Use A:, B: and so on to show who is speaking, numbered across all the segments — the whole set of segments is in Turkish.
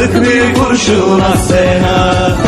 A: Sık bir kurşun Asena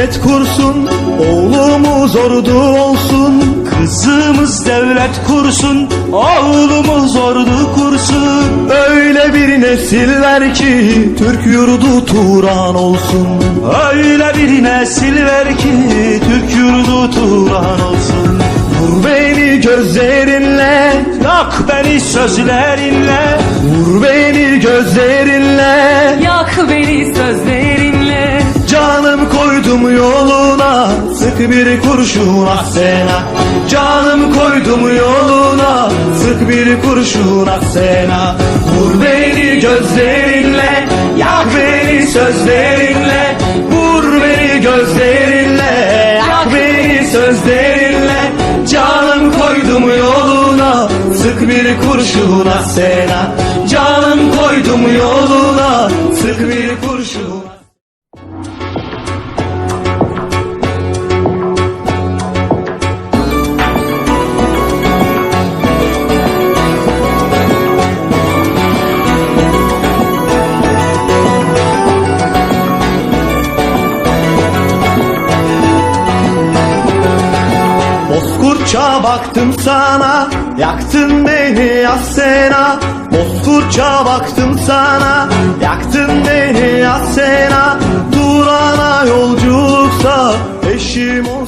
A: devlet kursun, oğlumuz ordu olsun.
B: Kızımız devlet kursun, oğlumuz ordu kursun.
A: Öyle bir nesil ver ki Türk yurdu Turan olsun.
B: Öyle bir nesil ver ki Türk yurdu Turan olsun.
A: Vur beni gözlerinle,
B: Yak beni sözlerinle,
A: vur beni gözlerinle.
C: Yak beni sözlerinle
A: Canım koydum yoluna, sık bir kurşun Asena. Canım koydum yoluna, sık bir kurşun Asena. Vur beni gözlerinle, yak beni sözlerinle. Vur beni gözlerinle, yak beni sözlerinle. Canım koydum yoluna, sık bir kurşun Asena. Canım koydum yoluna, Bozkurtça baktım sana Yaktın beni Asena Bozkurtça baktım sana Yaktın beni Asena Durana yolculuksa Eşim ol